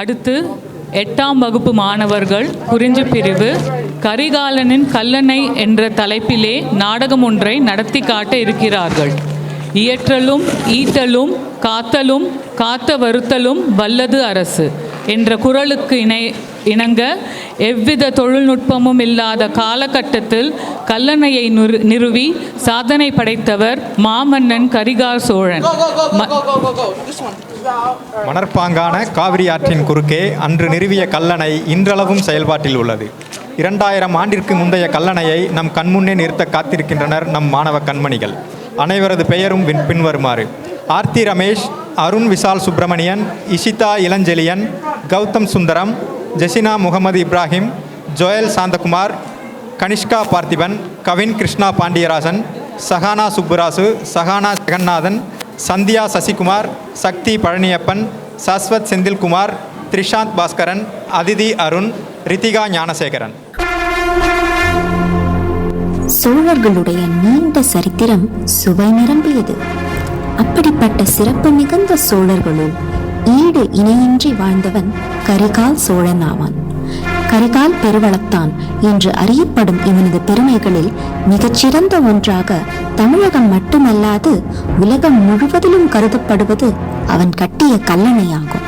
அடுத்து எட்டாம் வகுப்பு மாணவர்கள் குறிஞ்சி பிரிவு கரிகாலனின் கல்லணை என்ற தலைப்பிலே நாடகம் ஒன்றை நடத்தி காட்ட இருக்கிறார்கள். இயற்றலும் ஈட்டலும் காத்தலும் காத்த வருத்தலும் வல்லது அரசு என்ற குரலுக்கு இணை இணங்க எவ்வித தொழில்நுட்பமும் இல்லாத காலகட்டத்தில் கல்லணையை நிறு- நிறுவி சாதனை படைத்தவர் மாமன்னன் கரிகால் சோழன். மணற்பாங்கான காவிரி ஆற்றின் குறுக்கே அன்று நிறுவிய கல்லணை இன்றளவும் செயல்பாட்டில் உள்ளது. இரண்டாயிரம் ஆண்டிற்கு முந்தைய கல்லணையை நம் கண்முன்னே நிறுத்த காத்திருக்கின்றனர் நம் மாணவ கண்மணிகள். அனைவரது பெயரும் பின்- பின்வருமாறு. ஆர்த்தி ரமேஷ் அருண் விஷால் சுப்பிரமணியன் இஷிதா இளஞ்செழியன் கௌதம் சுந்தரம் ஜெசினா முகமது இப்ராஹிம் ஜோயல் சாந்தகுமார் கனிஷ்கா பார்த்திபன் கவின் கிருஷ்ணா பாண்டியராஜன் சஹானா சுப்புராசு சஹானா ஜெகநாதன் சந்தியா சசிகுமார் சக்தி பழனியப்பன் சஸ்வத் செந்தில்குமார் த்ரிஷாந்த் பாஸ்கரன் அதிதி அருண் ரித்திகா ஞானசேகரன். சோழர்களுடைய நீண்ட சரித்திரம் சுவை நிரம்பியது. அப்படிப்பட்ட சிறப்பு மிகுந்த சோழர்களுள் ஈடு இணையின்றி வாழ்ந்தவன் கரிகால் சோழன் ஆவான் கரிகால் பெருவளத்தான் என்று அறியப்படும் இவனது பெருமைகளில் மிகச்சிறந்த ஒன்றாக தமிழகம் மட்டுமல்லாது உலகம் முழுவதிலும் கருதப்படுவது அவன் கட்டிய கல்லணையாகும்.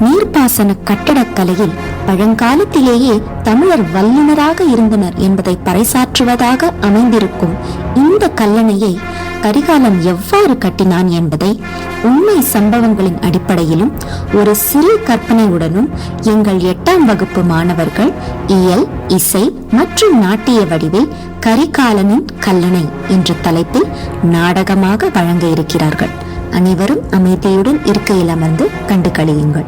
நீர்ப்பாசன கட்டடக்கலையில் பழங்காலத்திலேயே தமிழர் வல்லுநராக இருந்தனர் என்பதை பறைசாற்றுவதாக அமைந்திருக்கும் இந்த கல்லணையை கரிகாலன் எவ்வாறு கட்டினான் என்பதை உண்மை சம்பவங்களின் அடிப்படையிலும் ஒரு சிறு கற்பனையுடனும் எங்கள் எட்டாம் வகுப்பு மாணவர்கள் இயல் இசை மற்றும் நாட்டிய வடிவில் கரிகாலனின் கல்லணை என்ற தலைப்பில் நாடகமாக வழங்க இருக்கிறார்கள். அனைவரும் அமைதியுடன் இருக்கையில் அமர்ந்து கண்டு கழியுங்கள்.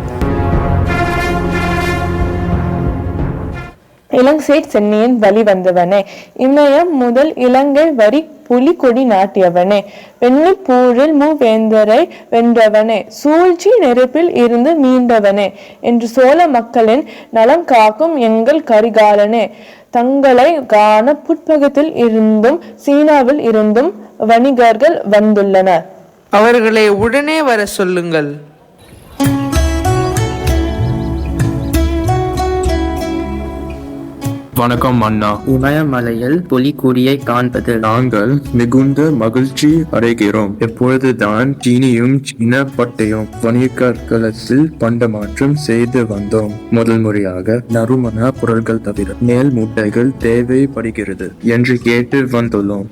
இளங்கை சென்னியின் வழி வந்தவனே இமயம் முதல் இலங்கை வரி புலிகொடி நாட்டியவனே. வெண்ணி பூழில் மூவேந்தரை வென்றவனே. சூழ்ச்சி நெருப்பில் இருந்து மீண்டவனே என்று சோழ மக்களின் நலம் காக்கும் எங்கள் கரிகாலனே. தங்களை காண புட்பகத்தில் இருந்தும் சீனாவில் இருந்தும் வணிகர்கள் வந்துள்ளனர். அவர்களை உடனே வர சொல்லுங்கள். வணக்கம் அண்ணா. இமயமலையில் புலிகொடியை காண்பது. நாங்கள் மிகுந்த மகிழ்ச்சி அடைகிறோம். எப்பொழுதுதான் சீனியும் சீன பட்டையும் வணிகர்களத்தில் பண்டமாற்றம் செய்து வந்தோம். முதல் முறையாக நறுமண பொருட்கள் தவிர மேல் மூட்டைகள் தேவைப்படுகிறது என்று கேட்டு வந்துள்ளோம்.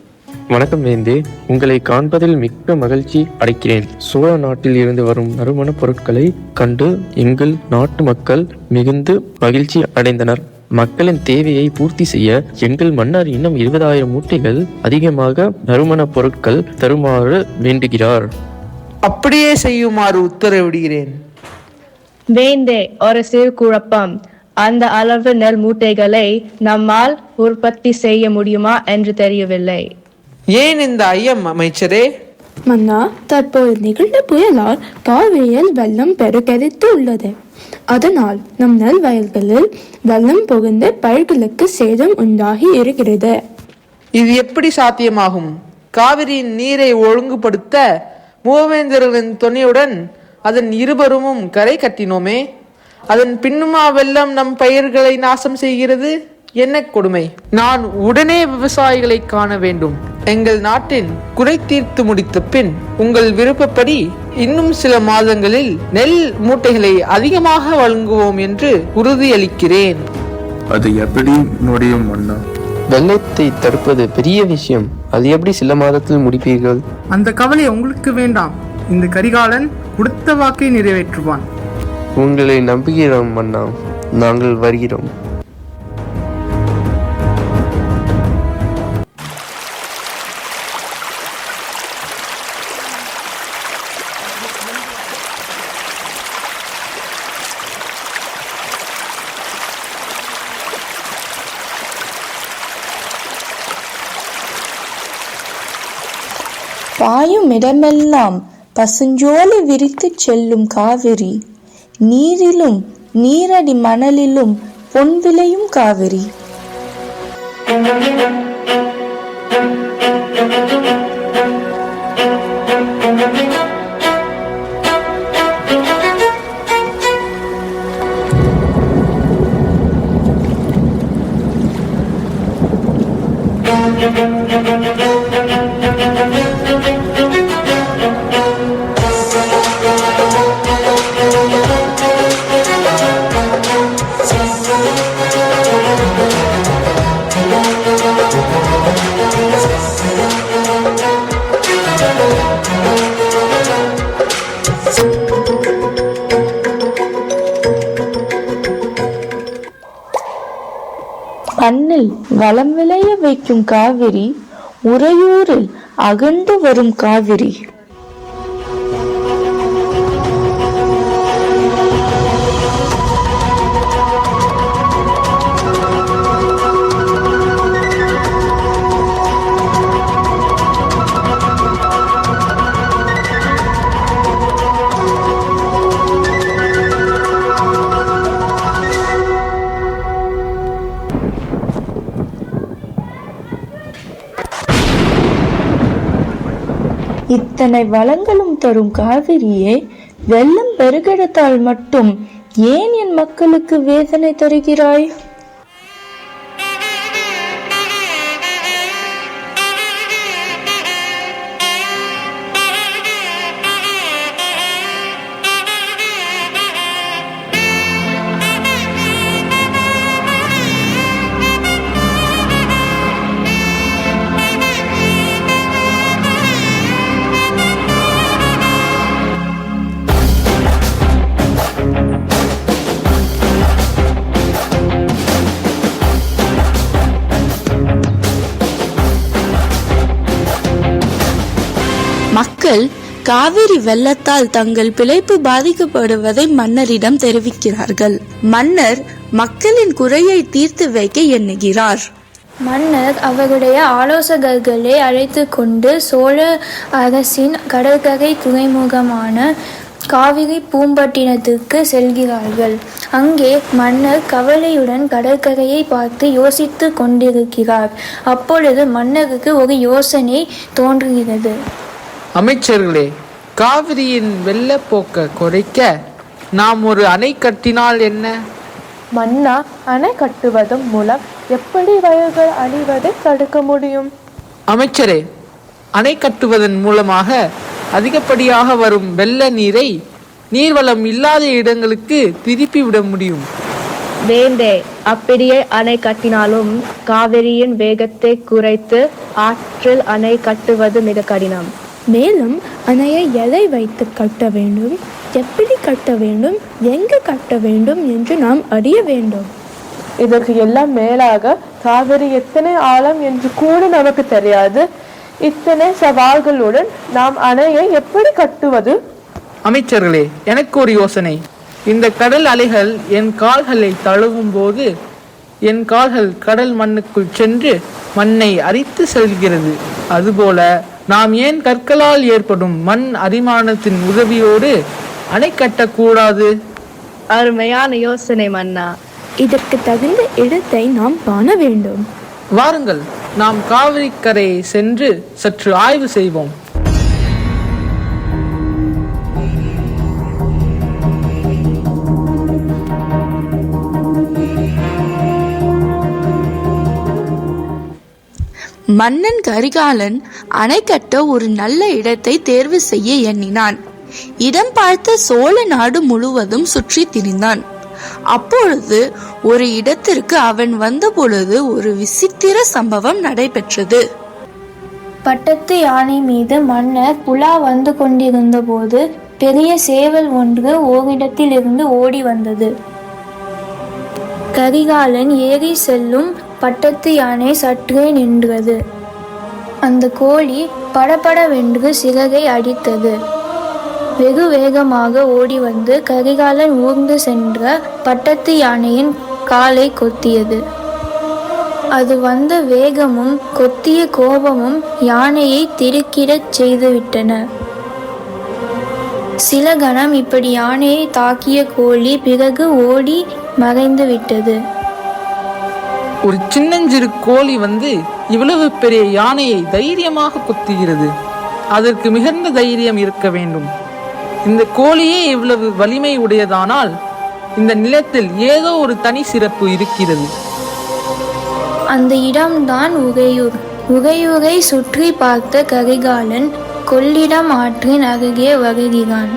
வணக்கம் வேந்தே. உங்களை காண்பதில் மிக்க மகிழ்ச்சி அடைக்கிறேன். சோழ நாட்டில் இருந்து வரும் நறுமணப் பொருட்களை கண்டு எங்கள் நாட்டு மக்கள் மிகுந்து மகிழ்ச்சி அடைந்தனர். மக்களின் தேவையை பூர்த்தி செய்ய எங்கள் மன்னர் இன்னும் இருபதாயிரம் மூட்டைகள் அதிகமாக நறுமணப் பொருட்கள் தருமாறு வேண்டுகிறார். அப்படியே செய்யுமாறு உத்தரவிடுகிறேன். வேண்டே ஒரு சிறு குழப்பம். அந்த அளவு நெல் மூட்டைகளை நம்மால் உற்பத்தி செய்ய முடியுமா என்று தெரியவில்லை. ஏன் இந்த ஐயம் அமைச்சரே? மன்னா தற்போது நிகழ்ந்த புயலால் காவிரியில் வெள்ளம் பெருக்கெடுத்து உள்ளது. அதனால் நம் நெல் வயல்களில் வெள்ளம் புகுந்து பயிர்களுக்கு சேதம் உண்டாகி இருக்கிறது. இது எப்படி சாத்தியமாகும்? காவிரியின் நீரை ஒழுங்குபடுத்த மூவேந்தர்களின் துணையுடன் அதன் இருவருமும் கரை கட்டினோமே அதன் பின்னுமா வெள்ளம் நம் பயிர்களை நாசம் செய்கிறது? என்ன கொடுமை? நான் உடனே விவசாயிகளை காண வேண்டும். எங்கள் நாட்டின் குறை தீர்த்து முடித்த பின் உங்கள் விருப்பப்படி இன்னும் சில மாதங்களில் நெல் மூட்டைகளை அதிகமாக வழங்குவோம் என்று உறுதியளிக்கிறேன். அது எப்படி முடியும் அண்ணா? வெள்ளத்தை தடுப்பது பெரிய விஷயம். அது எப்படி சில மாதத்தில் முடிப்பீர்கள்? அந்த கவலை உங்களுக்கு வேண்டாம். இந்த கரிகாலன் கொடுத்த வாக்கை நிறைவேற்றுவான். உங்களை நம்புகிறோம் மன்னா நாங்கள் வருகிறோம். இடமெல்லாம் பசுஞ்சோலை விரித்துச் செல்லும் காவிரி நீரிலும் நீரடி மணலிலும் பொன் விளையும் காவிரி Thank you. கண்ணில் வளம் விளைய வைக்கும் காவிரி உறையூரில் அகண்டு வரும் காவிரி. இத்தனை வளங்களும் தரும் காவிரியே வெள்ளம் பெருகெடுத்தால் மட்டும் ஏன் என் மக்களுக்கு வேதனை தருகிறாய்? மக்கள் காவிரி வெள்ளத்தால் தங்கள் பிழைப்பு பாதிக்கப்படுவதை மன்னரிடம் தெரிவிக்கிறார்கள். மன்னர் மக்களின் குறையை தீர்த்து வைக்க எண்ணுகிறார். மன்னர் அவருடைய ஆலோசகர்களை அழைத்து கொண்டு சோழ அரசின் கடற்கரை துறைமுகமான காவிரி பூம்பட்டினத்திற்கு செல்கிறார்கள். அங்கே மன்னர் கவலையுடன் கடற்கரையை பார்த்து யோசித்து கொண்டிருக்கிறார். அப்பொழுது மன்னருக்கு ஒரு யோசனை தோன்றுகிறது. அமைச்சர்களே காவிரியின் வெள்ளப்போக்க குறைக்க நாம் ஒரு அணை கட்டினால் என்ன? மன்னா அணை கட்டுவதன் மூலம் எப்படி வயல்கள் அழிவதை தடுக்க முடியும்? அமைச்சரே அணை கட்டுவதன் மூலமாக அதிகப்படியாக வரும் வெள்ள நீரை நீர்வளம் இல்லாத இடங்களுக்கு திருப்பி விட முடியும். வேண்டே அப்படியே அணை கட்டினாலும் காவிரியின் வேகத்தை குறைத்து ஆற்றில் அணை கட்டுவது மிக கடினம். மேலும் அணையை எதை வைத்து கட்ட வேண்டும் எப்படி கட்ட வேண்டும் எங்கு கட்ட வேண்டும் என்று நாம் அறிய வேண்டும். இதற்கு எல்லாம் மேலாக காவிரி எத்தனை ஆழம் என்று கூட நமக்கு தெரியாது. இத்தனை சவால்களுடன் நாம் அணையை எப்படி கட்டுவது? அமைச்சர்களே எனக்கு ஒரு யோசனை. இந்த கடல் அலைகள் என் கால்களை தழுவும் போது என் கால்கள் கடல் மண்ணுக்குள் சென்று மண்ணை அரித்து செல்கிறது. அதுபோல நாம் ஏன் கற்களால் ஏற்படும் மண் அரிமானத்தின் உதவியோடு அணை கட்டக்கூடாது? அருமையான யோசனை மன்னா. இதற்கு தகுந்த இடத்தை நாம் காண வேண்டும். வாருங்கள் நாம் காவிரி கரையை சென்று சற்று ஆய்வு செய்வோம். மன்னன் கரிகாலன் அணை கட்ட ஒரு நல்ல இடத்தை தேர்வு செய்ய எண்ணினான். இடம் பார்த்த சோழ நாடு முழுவதும் சுற்றி திரிந்தான். அப்பொழுது ஒரு இடத்திற்கு அவன் வந்த பொழுது ஒரு விசித்திர சம்பவம் நடைபெற்றது. பட்டத்து யானை மீது மன்னர் புலா வந்து கொண்டிருந்த போது பெரிய சேவல் ஒன்று ஓரிடத்திலிருந்து ஓடி வந்தது. கரிகாலன் ஏறி செல்லும் பட்டத்து யானை சற்றே நின்றது. அந்த கோழி படபடவென்று சிறகை அடித்தது. வெகு வேகமாக ஓடி வந்து கரிகாலன் ஊர்ந்து சென்ற பட்டத்து யானையின் காலை கொத்தியது. அது வந்த வேகமும் கொத்திய கோபமும் யானையை திருக்கிடச் செய்துவிட்டன. சில கணம் இப்படி யானையை தாக்கிய கோழி பிறகு ஓடி மறைந்து விட்டது ஒரு சின்னஞ்சிறு கோழி வந்து இவ்வளவு பெரிய யானையை தைரியமாக குத்துகிறது. அதற்கு மிகுந்த தைரியம் இருக்க வேண்டும். இந்த கோழியே இவ்வளவு வலிமை உடையதானால் இந்த நிலத்தில் ஏதோ ஒரு தனி சிறப்பு இருக்கிறது. அந்த இடம்தான் உகையூர். உகையூரை சுற்றி பார்த்த கரிகாலன் கொள்ளிடம் ஆற்றின் அருகே வருகிறான்.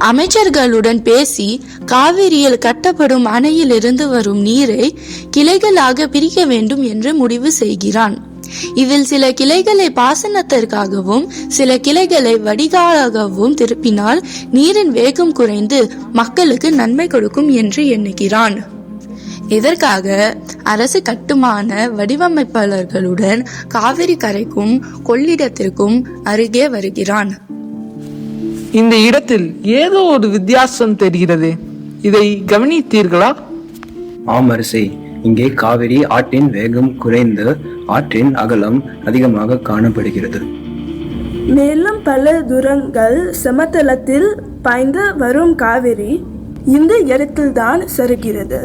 அமைச்சர்களுடன் பேசி காவிரியில் கட்டப்படும் அணையிலிருந்து வரும் நீரை கிளைகளாக பிரிக்க வேண்டும் என்று முடிவு செய்கிறான். இதில் சில கிளைகளை பாசனத்திற்காகவும் சில கிளைகளை வடிகாலாகவும் திருப்பினால் நீரின் வேகம் குறைந்து மக்களுக்கு நன்மை கொடுக்கும் என்று எண்ணுகிறான். இதற்காக அரசு கட்டுமான வடிவமைப்பாளர்களுடன் காவிரி கரைக்கும் கொள்ளிடத்திற்கும் அருகே வருகிறான். இந்த இடத்தில் ஏதோ ஒரு வித்தியாசம் தெரிகிறது. இதை கவனித்தீர்களா? ஆம் அரசே. இங்கே காவிரி ஆற்றின் வேகம் குறைந்து ஆற்றின் அகலம் அதிகமாக காணப்படுகிறது. மேலும் பல தூரங்கள் சமதளத்தில் பாய்ந்து வரும் காவிரி இந்த இடத்தில்தான் சருகிறது.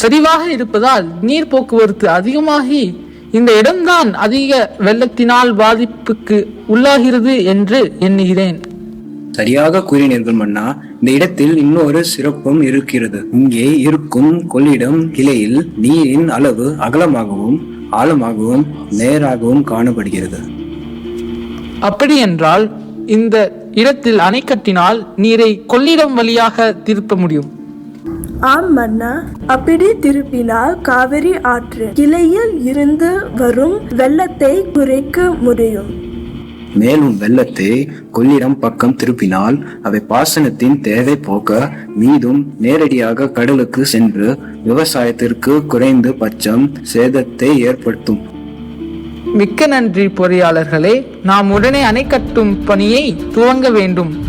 சரிவாக இருப்பதால் நீர் போக்குவரத்து அதிகமாகி இந்த இடம்தான் அதிக வெள்ளத்தினால் பாதிப்புக்கு உள்ளாகிறது என்று எண்ணுகிறேன். சரியாக கூறினீர்கள் மன்னா இந்த இடத்தில் இன்னொரு சிறப்பும் இருக்கிறது. இங்கே இருக்கும் கொள்ளிடம் கிளையில் நீரின் அளவு அகலமாகவும் ஆழமாகவும் நேராகவும் காணப்படுகிறது. அப்படி என்றால் இந்த இடத்தில் அணை கட்டினால் நீரை கொள்ளிடம் வழியாக திருப்ப முடியும். ஆம் மன்னா. அப்படி திருப்பினால் காவிரி ஆற்று கிளையில் இருந்து வரும் வெள்ளத்தை குறைக்க முடியும். மேலும் வெள்ளத்தை கொள்ளிடம் பக்கம் திருப்பினால் அவை பாசனத்தின் தேவை போக்க மீதும் நேரடியாக கடலுக்கு சென்று விவசாயத்திற்கு குறைந்து பட்சம் சேதத்தை ஏற்படுத்தும். மிக்க நன்றி பொறியாளர்களே. நாம் உடனே அணை கட்டும் பணியை துவங்க வேண்டும்.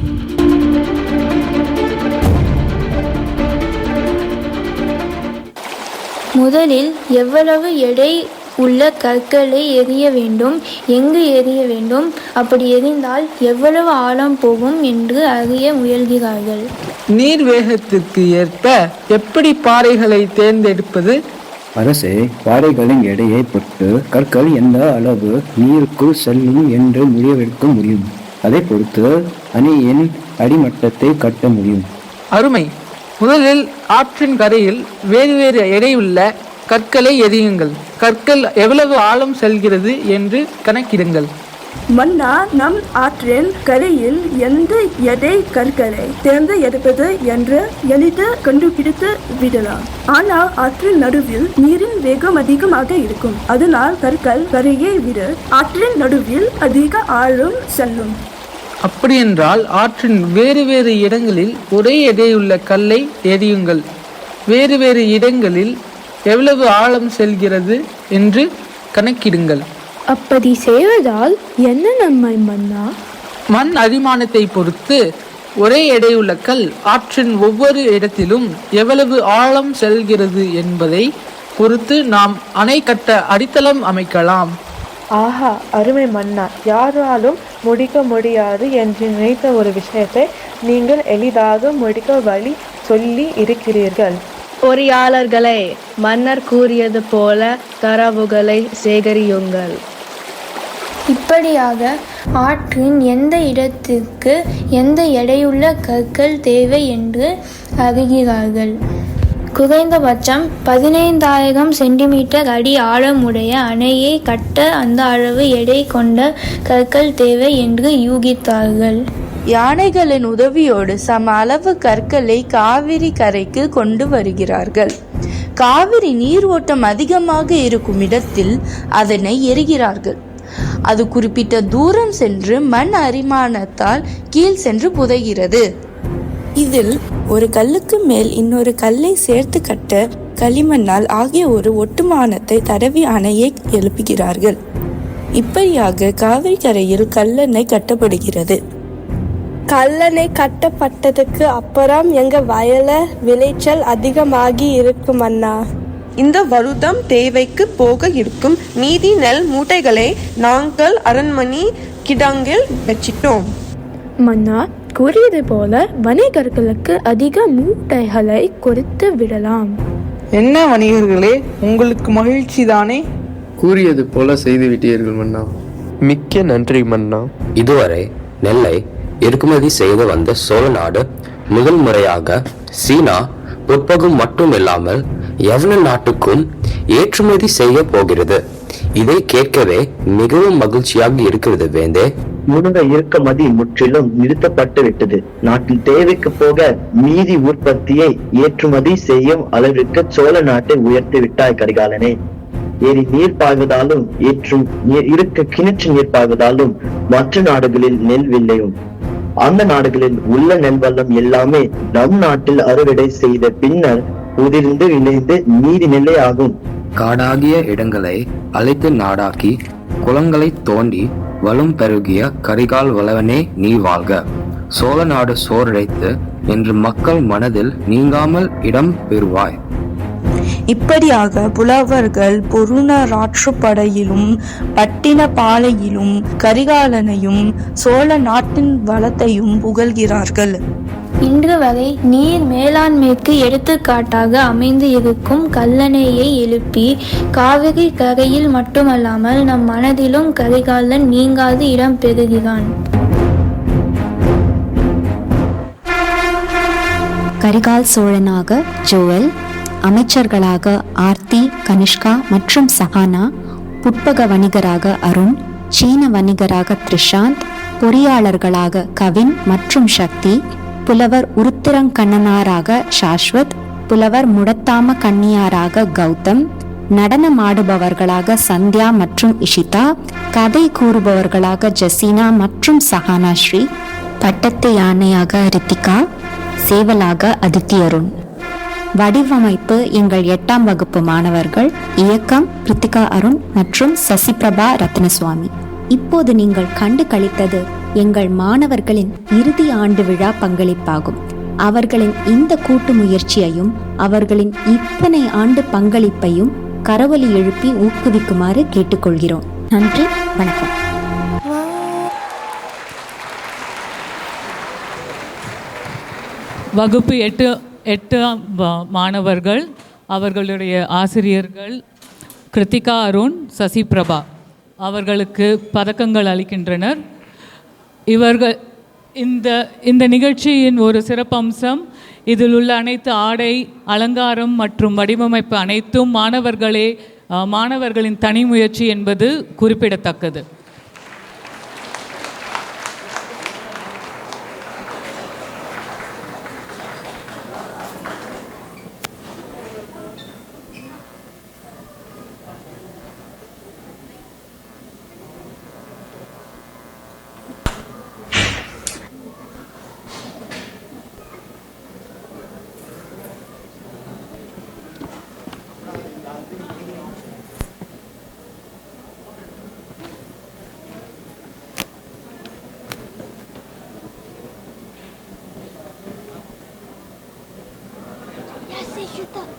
முதலில் எவ்வளவு எடை உள்ள கற்களை எறிய வேண்டும் எங்கு எறிய வேண்டும்? அப்படி எறிந்தால் எவ்வளவு ஆழம் போகும் என்று அறிய முயல்கிறார்கள். நீர் வேகத்திற்கு ஏற்ப எப்படி பாறைகளை தேர்ந்தெடுப்பது? அரசே பாறைகளின் எடையை பொறுத்து கற்கள் எந்த அளவு நீருக்குள் செல்லும் என்று முடிவெடுக்க முடியும். அதை பொறுத்து அணையின் அடிமட்டத்தை கட்ட முடியும். அருமை. முதலில் ஆற்றின் கரையில் வேறு வேறு எடையுள்ள கற்களை எறியுங்கள். கற்கள் எவ்வளவு ஆழம் செல்கிறது என்று கணக்கிடுங்கள். மன்னா நம் ஆற்றின் கரையில் எந்த எடை கற்களை தேர்ந்து எடுப்பது என்று எளிதில் கண்டுபிடித்து விடலாம். ஆனால் ஆற்றின் நடுவில் நீரின் வேகம் அதிகமாக இருக்கும். அதனால் கற்கள் கரையை விட ஆற்றின் நடுவில் அதிக ஆழம் செல்லும். அப்படியென்றால் ஆற்றின் வேறு வேறு இடங்களில் ஒரே எடையுள்ள கல்லை எறியுங்கள் வேறு வேறு இடங்களில் எவ்வளவு ஆழம் செல்கிறது என்று கணக்கிடுங்கள். அப்படி செய்வதால் என்ன நன்மை மன்னா? மண் அரிமானத்தை பொறுத்து ஒரே எடையுள்ள கல் ஆற்றின் ஒவ்வொரு இடத்திலும் எவ்வளவு ஆழம் செல்கிறது என்பதை பொறுத்து நாம் அணை கட்ட அடித்தளம் அமைக்கலாம். ஆஹா அருமை மன்னா யாராலும் முடிக்க முடியாது என்று நினைத்த ஒரு விஷயத்தை நீங்கள் எளிதாக முடிக்க வழி சொல்லி இருக்கிறீர்கள். பொறியாளர்களே மன்னர் கூறியது போல தரவுகளை சேகரியுங்கள். இப்படியாக ஆற்றின் எந்த இடத்திற்கு எந்த எடையுள்ள கற்கள் தேவை என்று அறிகிறார்கள். குறைந்தபட்சம் பதினைந்தாயிரம் சென்டிமீட்டர் அடி ஆழமுடைய அணையை கட்ட அந்த அளவு எடை கொண்ட கற்கள் தேவை என்று யூகித்தார்கள். யானைகளின் உதவியோடு சம அளவு கற்களை காவிரி கரைக்கு கொண்டு வருகிறார்கள். காவிரி நீர் ஓட்டம் அதிகமாக இருக்கும் இடத்தில் அதனை எரிகிறார்கள் அது குறிப்பிட்ட தூரம் சென்று மண் அரிமானத்தால் கீழ் சென்று புதைகிறது. இதில் ஒரு கல்லுக்கு மேல் இன்னொரு கல்லை சேர்த்து கட்ட களிமண்ணால் ஆகிய ஒரு ஒட்டுமானத்தை தடவி அணையை எழுப்புகிறார்கள். இப்படியாக காவிரி கரையில் கல்லணை கட்டப்படுகிறது. கல்லணை கட்டப்பட்டதுக்கு அப்புறம் எங்க வயல விளைச்சல் அதிகமாகி இருக்கும் அண்ணா. இந்த வருடம் தேவைக்கு போக இருக்கும் மீதி நெல் மூட்டைகளை நாங்கள் அரண்மனை கிடங்கில் வச்சிட்டோம். மன்னா கூறியது போல வணிகர்களுக்கு அதிக மூட்டைகளை கொடுத்து விடலாம். என்ன வணிகர்களே உங்களுக்கு மகிழ்ச்சி தானே? கூறியது போல செய்து விட்டீர்கள் மன்னா. மிக்க நன்றி மன்னா. இதுவரை நெல்லை இறக்குமதி செய்து வந்த சோழ நாடு முதல் முறையாக சீனா புட்பகம் மட்டுமில்லாமல் எவன நாட்டுக்கும் ஏற்றுமதி செய்ய போகிறது. இதை கேட்கவே மிகவும் மகிழ்ச்சியாக இருக்கிறது வேந்தே. முருங்க மதி முற்றிலும் நிறுத்தப்பட்டு விட்டது. நாட்டில் தேவைக்கு போக மீதி உற்பத்தியை ஏற்றுமதி செய்யும் அளவிற்கு சோழ நாட்டை உயர்த்தி விட்டாய் கரிகாலனே. ஏரி நீர் பாய்வதாலும் ஏற்றும் இருக்க கிணற்று நீர் பாய்வதாலும் மற்ற நாடுகளில் நெல் வில்லையும் அந்த நாடுகளில் உள்ள நெல் எல்லாமே நம் நாட்டில் அறுவடை செய்த பின்னர் உதிர்ந்து இணைந்து நீதி நிலை ஆகும். காடாகிய இடங்களை அழைத்து நாடாக்கி குளங்களை தோண்டி வளம் பெருகிய கரிகால் வளவனே நீ வாழ்க. சோழ நாடு சோரடைத்து என்று மக்கள் மனதில் நீங்காமல் இடம் பெறுவாய். இப்படியாக புலவர்கள் பொருணராற்றுப்படையிலும் பட்டினப்பாலையிலும் கரிகாலனையும் சோழ நாட்டின் வளத்தையும் புகழ்கிறார்கள். இன்று வரை நீர் மேலாண்மைக்கு எடுத்துக்காட்டாக அமைந்து இருக்கும் கல்லணையை எழுப்பி காவிரி கரையில் மட்டுமல்லாமல் நம் மனதிலும் கரிகாலன் நீங்காது இடம் பெறுகிறான் கரிகால் சோழனாக ஜோவல் அமைச்சர்களாக ஆர்த்தி கனிஷ்கா மற்றும் சஹானா புட்பக வணிகராக அருண் சீன வணிகராக த்ரிஷாந்த் பொறியாளர்களாக கவின் மற்றும் சக்தி புலவர் உருத்திரங்கண்ணனாராக சாஸ்வத் புலவர் முடத்தாம கன்னியாராக கௌதம் நடனமாடுபவர்களாக சந்தியா மற்றும் இஷிதா கதை கூறுபவர்களாக ஜசீனா மற்றும் சஹானா ஸ்ரீ பட்டத்து யானையாக ரித்திகா சேவலாக அதித்தி அருண். வடிவமைப்பு எங்கள் எட்டாம் வகுப்பு மாணவர்கள் இயக்கம் ரித்திகா அருண் மற்றும் சசிபிரபா ரத்னசுவாமி. இப்போது நீங்கள் கண்டு கழித்தது எங்கள் மாணவர்களின் இறுதி ஆண்டு விழா பங்களிப்பாகும். அவர்களின் இந்த கூட்டு முயற்சியையும் அவர்களின் இத்தனை ஆண்டு பங்களிப்பையும் கரவொலி எழுப்பி ஊக்குவிக்குமாறு கேட்டுக்கொள்கிறோம். நன்றி வணக்கம். வகுப்பு எட்டு எட்டு மாணவர்கள் அவர்களுடைய ஆசிரியர்கள் கிருத்திகா அருண் சசி பிரபா அவர்களுக்கு பதக்கங்கள் அளிக்கின்றனர். இவர்கள் இந்த இந்த நிகழ்ச்சியின் ஒரு சிறப்பம்சம் இதில் உள்ள அனைத்து ஆடை அலங்காரம் மற்றும் வடிவமைப்பு அனைத்தும் மாணவர்களே மாணவர்களின் தனி முயற்சி என்பது குறிப்பிடத்தக்கது. した